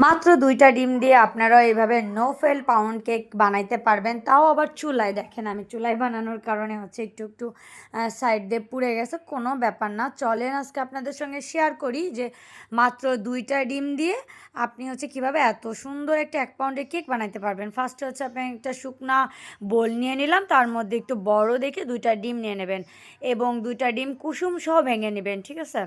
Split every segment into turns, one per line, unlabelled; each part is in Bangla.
মাত্র দুইটা ডিম দিয়ে আপনারা এইভাবে নো ফেল পাউন্ড কেক বানাইতে পারবেন। তাও আবার চুলায়, দেখেন আমি চুলায় বানানোর কারণে হচ্ছে একটু একটু সাইড দিয়ে পুড়ে গেছে, কোনো ব্যাপার না। চলেন আজকে আপনাদের সঙ্গে শেয়ার করি যে মাত্র দুইটা ডিম দিয়ে আপনি হচ্ছে কীভাবে এত সুন্দর একটা এক পাউন্ডের কেক বানাইতে পারবেন। ফার্স্টে হচ্ছে আপনি একটা শুকনা বোল নিয়ে নিলাম, তার মধ্যে একটু বড় দেখে দুইটা ডিম নিয়ে নেবেন এবং দুইটা ডিম কুসুম সহ ভেঙে নেবেন, ঠিক আছে?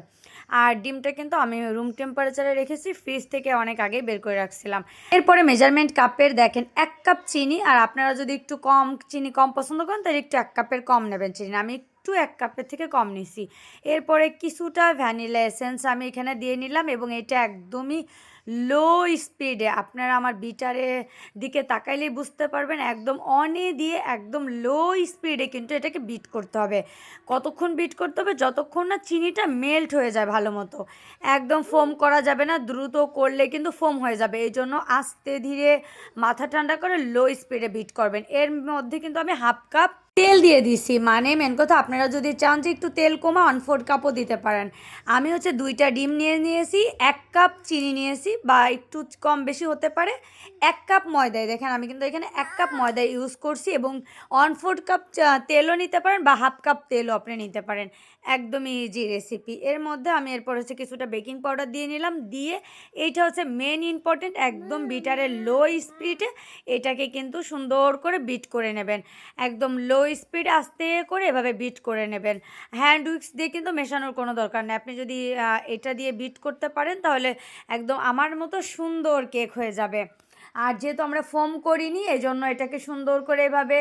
আর ডিমটা কিন্তু আমি রুম টেম্পারেচারে রেখেছি ফ্রিজ থেকে অনেক আগে বের করে রাখছিলাম। এরপরে মেজারমেন্ট কাপের দেখেন এক কাপ চিনি, আর আপনারা যদি একটু কম, চিনি কম পছন্দ করেন, তাহলে একটু এক কাপের কম নেবেন চিনি। আমি একটু এক কাপের থেকে কম নিছি। এরপরে কিছুটা ভ্যানিলা এসেন্স আমি এখানে দিয়ে নিলাম এবং এটা একদমই লো স্পিডে, আপনারা আমার বিটারে দিকে তাকাইলেই বুঝতে পারবেন, একদম অনে দিয়ে একদম লো স্পিডে কিন্তু এটাকে বিট করতে হবে। কতক্ষণ বিট করতে হবে? যতক্ষণ না চিনিটা মেল্ট হয়ে যায় ভালো মতো। একদম ফোম করা যাবে না, দ্রুত করলে কিন্তু ফোম হয়ে যাবে। এই জন্য আস্তে ধীরে মাথা ঠান্ডা করে লো স্পিডে বিট করবেন। এর মধ্যে কিন্তু আমি হাফ কাপ তেল দিয়ে দিছি। মানে মেন কথা আপনারা যদি চান যে একটু তেল কমা ওয়ান ফোর্থ কাপও দিতে পারেন। আমি হচ্ছে দুইটা ডিম নিয়ে নিয়েছি এক কাপ চিনি নিয়েছি বা একটু কম বেশি হতে পারে এক কাপ ময়দায়। দেখেন আমি কিন্তু এখানে এক কাপ ময়দা ইউজ করছি এবং ওয়ান ফোর্থ কাপ তেলও নিতে পারেন বা হাফ কাপ তেলও আপনি নিতে পারেন। একদমই ইজি রেসিপি এর মধ্যে আমি এরপর হচ্ছে কিছুটা বেকিং পাউডার দিয়ে নিলাম। দিয়ে এইটা হচ্ছে মেন ইম্পর্টেন্ট একদম বিটারের লো স্পিডে এটাকে কিন্তু সুন্দর করে বিট করে নেবেন। একদম লো স্পিড আস্তে করে এভাবে বিট করে নেবেন। হ্যান্ড উইক্স দিয়ে কিন্তু মেশানোর কোনো দরকার নেই। আপনি যদি এটা দিয়ে বিট করতে পারেন, তাহলে একদম আমার মতো সুন্দর কেক হয়ে যাবে। আর যেহেতু আমরা ফোম করিনি এই জন্য এটাকে সুন্দর করে এভাবে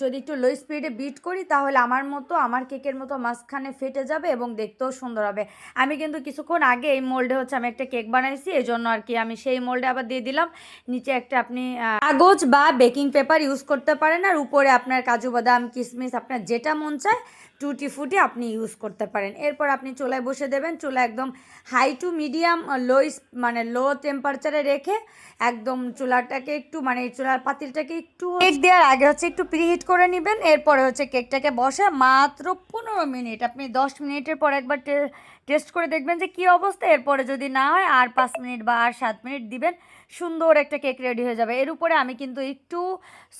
যদি একটু লো স্পিডে বিট করি, তাহলে আমার মতো, আমার কেকের মতো মাঝখানে ফেটে যাবে এবং দেখতেও সুন্দর হবে। আমি কিন্তু কিছুক্ষণ আগে এই মোল্ডে হচ্ছে আমি একটা কেক বানাইছি এই জন্য আর কি আমি সেই মোল্ডে আবার দিয়ে দিলাম। নিচে একটা আপনি কাগজ বা বেকিং পেপার ইউজ করতে পারেন, আর উপরে আপনার কাজু বাদাম কিশমিশ আপনার যেটা মন চায় টুটি ফুটি আপনি ইউজ করতে পারেন। এরপর আপনি চুলায় বসে দেবেন, চুলা একদম হাই টু মিডিয়াম লো মানে লো টেম্পারেচারে রেখে একদম চুলাটাকে একটু মানে চুলার পাতিলটাকে একটু কেক দেওয়ার আগে হচ্ছে একটু প্রিহিট করে নেবেন, এরপরে হচ্ছে কেকটাকে বসে মাত্র পনেরো মিনিট। আপনি দশ মিনিটের পর একবার টেস্ট করে দেখবেন যে কি অবস্থা, এরপরে যদি না হয় আর পাঁচ মিনিট বা আর সাত মিনিট দিবেন, সুন্দর একটা কেক রেডি হয়ে যাবে। এর উপরে আমি কিন্তু একটু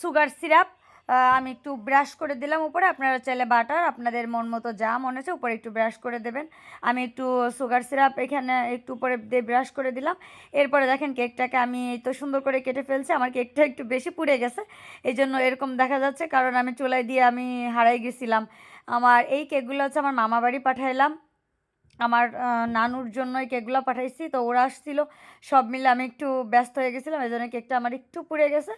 সুগার সিরাপ আমি একটু ব্রাশ করে দিলাম উপরে। আপনারা চাইলে বাটার আপনাদের মন মতো যা মনে হচ্ছে উপরে একটু ব্রাশ করে দেবেন। আমি একটু সুগার সিরাপ এখানে একটু উপরে দিয়ে ব্রাশ করে দিলাম। এরপরে দেখেন কেকটাকে আমি তো সুন্দর করে কেটে ফেলছি, আমার কেকটা একটু বেশি পুড়ে গেছে। এই জন্য এরকম দেখা যাচ্ছে, কারণ আমি চুলায় দিয়ে আমি হারাই গেছিলাম। আমার এই কেকগুলো হচ্ছে আমার মামা বাড়ি পাঠাইলাম। আমার নানুর জন্য এই কেকগুলো পাঠাইছি। তো ওরা আসছিল, সব মিলে আমি একটু ব্যস্ত হয়ে গেছিলাম এই জন্য কেকটা আমার একটু পুড়ে গেছে।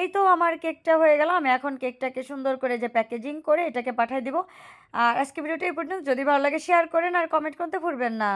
এই তো আমার কেকটা হয়ে গেল। আমি এখন কেকটাকে সুন্দর করে যে প্যাকেজিং করে এটাকে পাঠিয়ে দিব। আর আজকে ভিডিওটা এই পর্যন্ত। যদি ভালো লাগে শেয়ার করেন আর কমেন্ট করতে ভুলবেন না।